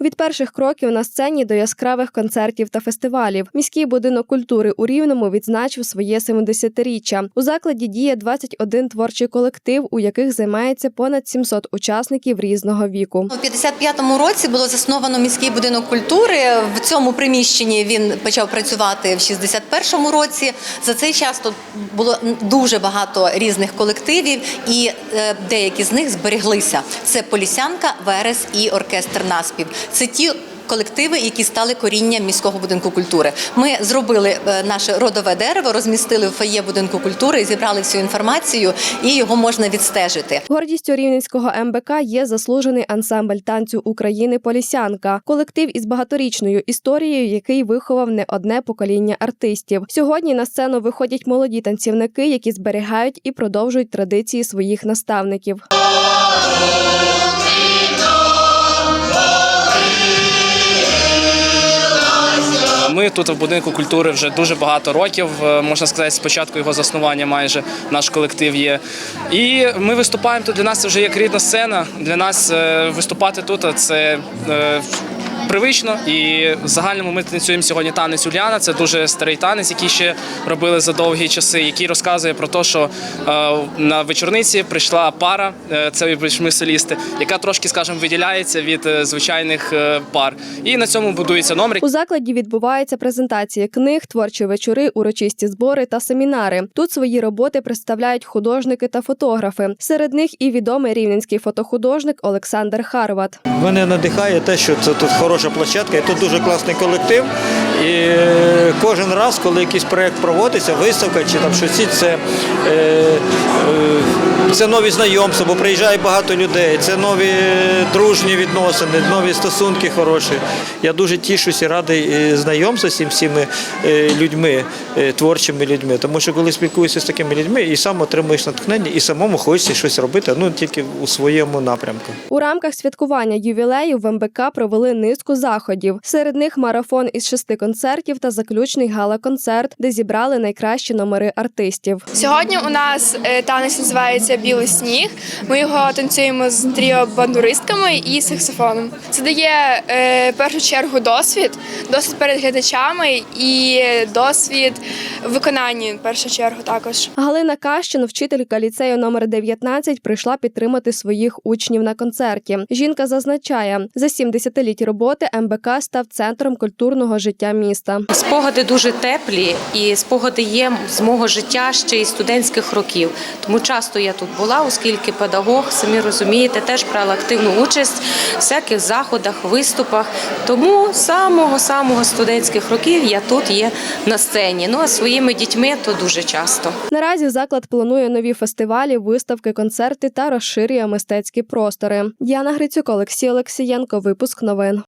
Від перших кроків на сцені до яскравих концертів та фестивалів. Міський будинок культури у Рівному відзначив своє 70-річчя. У закладі діє 21 творчий колектив, у яких займається понад 700 учасників різного віку. У 55-му році було засновано міський будинок культури. В цьому приміщенні він почав працювати в 61-му році. За цей час тут було дуже багато різних колективів, і е, деякі з них збереглися. Це Полісянка, Верес і оркестр Наспів. Це ті. Колективи, які стали корінням міського будинку культури, ми зробили е, наше родове дерево, розмістили в фоє будинку культури, зібрали всю інформацію, і його можна відстежити. Гордістю рівненського МБК є заслужений ансамбль танцю України Полісянка, колектив із багаторічною історією, який виховав не одне покоління артистів. Сьогодні на сцену виходять молоді танцівники, які зберігають і продовжують традиції своїх наставників. Ми тут в будинку культури вже дуже багато років. е, Можна сказати, з початку його заснування майже наш колектив є. І ми виступаємо тут. Для нас це вже як рідна сцена. Для нас е, виступати тут це. Привично і в загальному ми танцюємо сьогодні танець Уляна. Це дуже старий танець, який ще робили за довгі часи, який розказує про те, що е, на вечорниці прийшла пара, е, це ми солісти, яка трошки, скажімо, виділяється від е, звичайних пар. І на цьому будується номер. У закладі відбувається презентація книг, творчі вечори, урочисті збори та семінари. Тут свої роботи представляють художники та фотографи. Серед них і відомий рівненський фотохудожник Олександр Харват. Мене надихає те, що це тут хороша площадка, і тут дуже класний колектив. І е, кожен раз, коли якийсь проєкт проводиться, виставка чи там щось, це, е, е, це нові знайомства, бо приїжджає багато людей, це нові дружні відносини, нові стосунки хороші. Я дуже тішуся і радий е, знайомству з цими всіми е, людьми, е, творчими людьми. Тому що коли спілкуєшся з такими людьми, і сам отримуєш натхнення, і самому хочеться щось робити, ну тільки у своєму напрямку. У рамках святкування ювілею в МБК провели низку заходів. Серед них марафон із шести концертів та заключний гала-концерт, де зібрали найкращі номери артистів. Сьогодні у нас е, танець називається Білий сніг. Ми його танцюємо з тріо бандуристками і саксофоном. Це дає е, в першу чергу досвід, досвід перед глядачами і досвід в виконанні в першу чергу також. Галина Кащин, вчителька ліцею номер 19, прийшла підтримати своїх учнів на концерті. Жінка зазначає, за сім десятиліть роботи МБК став центром культурного життя міста. Спогади дуже теплі, і спогади є з мого життя ще й студентських років. Тому часто я тут була, оскільки педагог, самі розумієте, теж брала активну участь в всяких заходах, виступах. Тому з самого самого студентських років я тут є на сцені. Ну а своїми дітьми то дуже часто. Наразі заклад планує нові фестивалі, виставки, концерти та розширює мистецькі простори. Діана Грицюк, Олексій Олексієнко. Випуск новин.